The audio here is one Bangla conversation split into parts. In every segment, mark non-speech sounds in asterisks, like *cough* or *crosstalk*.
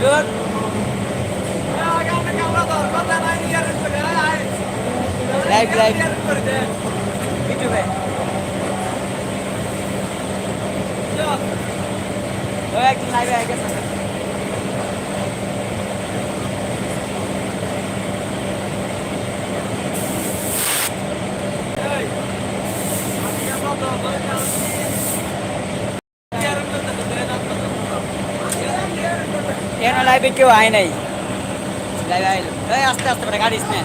Good. Yeah, I got the camera though. Got that idea. Live, live. YouTube. Yeah. Oh, I can live. I guess. কেন লাইভে কেউ আয় নাই। লাইভে আইলো এই, আস্তে আস্তে করে গাড়িস না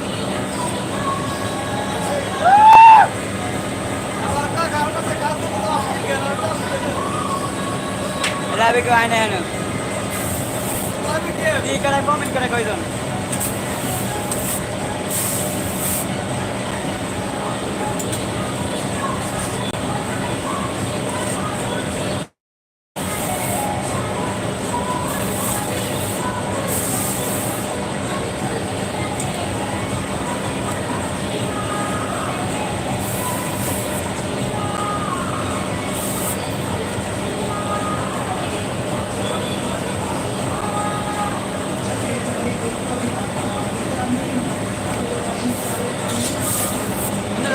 লাইভে কেউ আয় নাই হেন কি করে কমেন্ট করে কইজন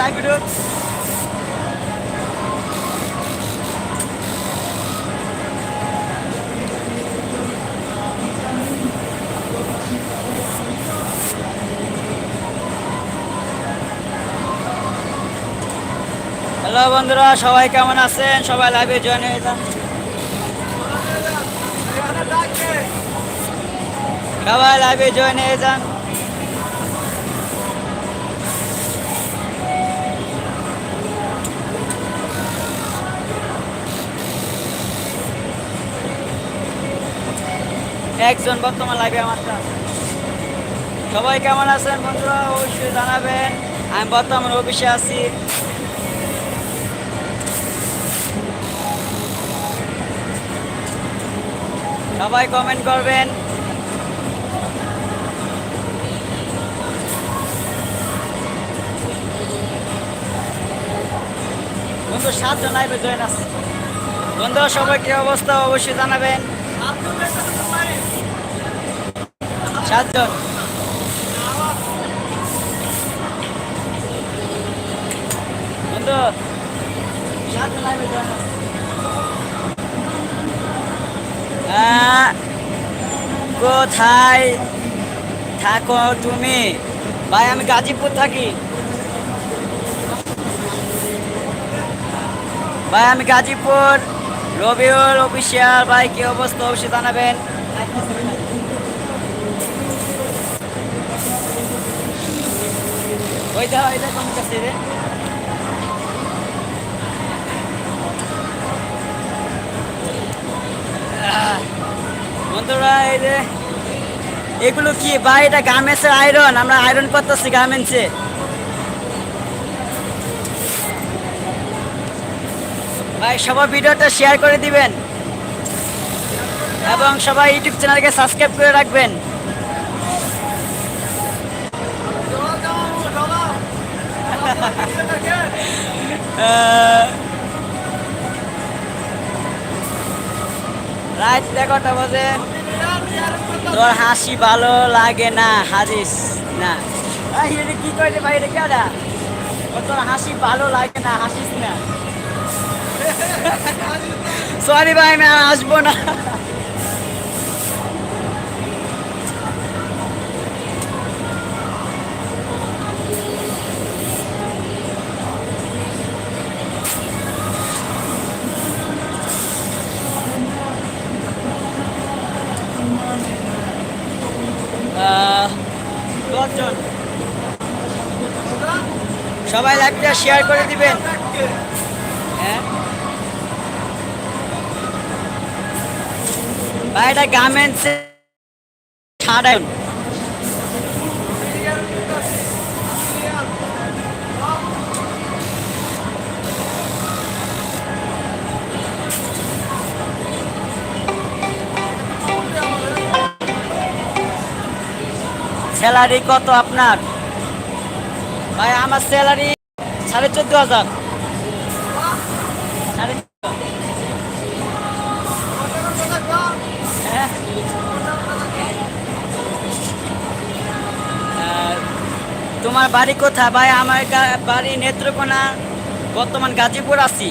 হ্যালো বন্ধুরা, সবাই কেমন আছেন? সবাই লাইভে জয়েন হয়ে যান। সবাই লাইভে জয়েন হয়ে যান। একজন বর্তমান লাইভে আমার। সবাই কেমন আছেন বন্ধুরা? অবশ্যই জানাবেন। আমি বর্তমান অফিসে আছি। সবাই কমেন্ট করবেন। বন্ধু, সাতজন লাইভে জয়েন আছে। বন্ধু, সবাই কি অবস্থা? অবশ্যই জানাবেন। সাতজন। বন্ধু, সাতজন কোথায় থাকো তুমি? ভাই, আমি গাজীপুর থাকি। ভাই, আমি গাজীপুর। রবিউল অফিসিয়াল, ভাই, কি অবস্থা? অবশ্যই জানাবেন। রে? এগুলো কি? ভাই এটা গার্মেন্টসের আয়রন আমরা আয়রন করতেছি গার্মেন্টসে। ভাই, সবাই ভিডিওটা শেয়ার করে দিবেন। এবং সবাই ইউটিউব চ্যানেলকে সাবস্ক্রাইব করে রাখবেন। রাত এগারোটা বাজে। তোর হাসি ভালো লাগে না হাসিস না। এটা কি কইলে ভাই, এটা কেডা তোর হাসি ভালো লাগে না, হাসিস না। *laughs* সরি ভাই, আমি আর আসব না। সবাই লাইভটা শেয়ার করে দিবেন। হ্যাঁ? ভাই এটা গার্মেন্টস ছাড়েন স্যালারি কত আপনার? ভাই, আমার স্যালারি সাড়ে চোদ্দ হাজার। হ্যাঁ। তোমার বাড়ি কোথায়? ভাই, আমার বাড়ি নেত্রকোনা, বর্তমান গাজীপুর আছি।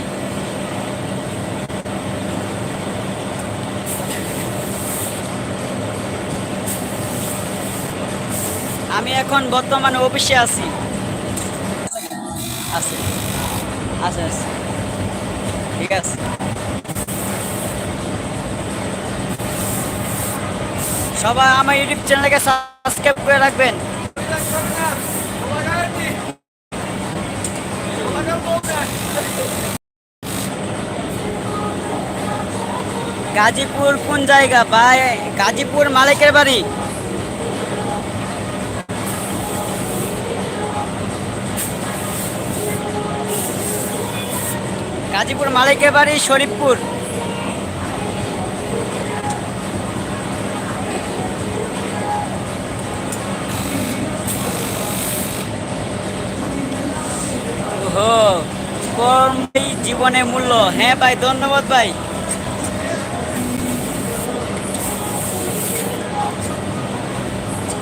আমি এখন বর্তমানে অফিসে আছি। ঠিক আছে। সবাই আমার ইউটিউব চ্যানেলকে সাবস্ক্রাইব করে রাখবেন। গাজীপুর কোন জায়গা? ভাই, গাজীপুর মালিকের বাড়ি। গাজীপুর মালিকের বাড়ি শরীফপুর। জীবনে মূল্য। হ্যাঁ ভাই, ধন্যবাদ ভাই।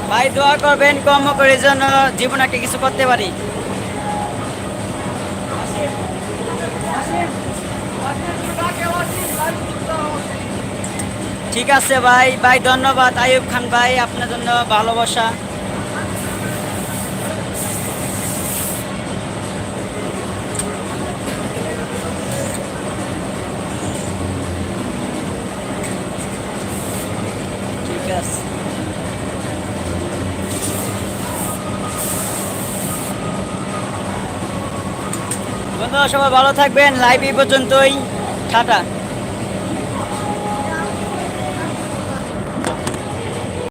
ভাই, দোয়া করবেন কর্ম করে যেন জীবনে কিছু করতে পারি। ঠিক আছে ভাই ভাই ধন্যবাদ আয়ুব খান ভাই আপনার জন্য ভালোবাসা ঠিক আছে বন্ধুরা সবাই ভালো থাকবেন। লাইভ এই পর্যন্তই। টাটা।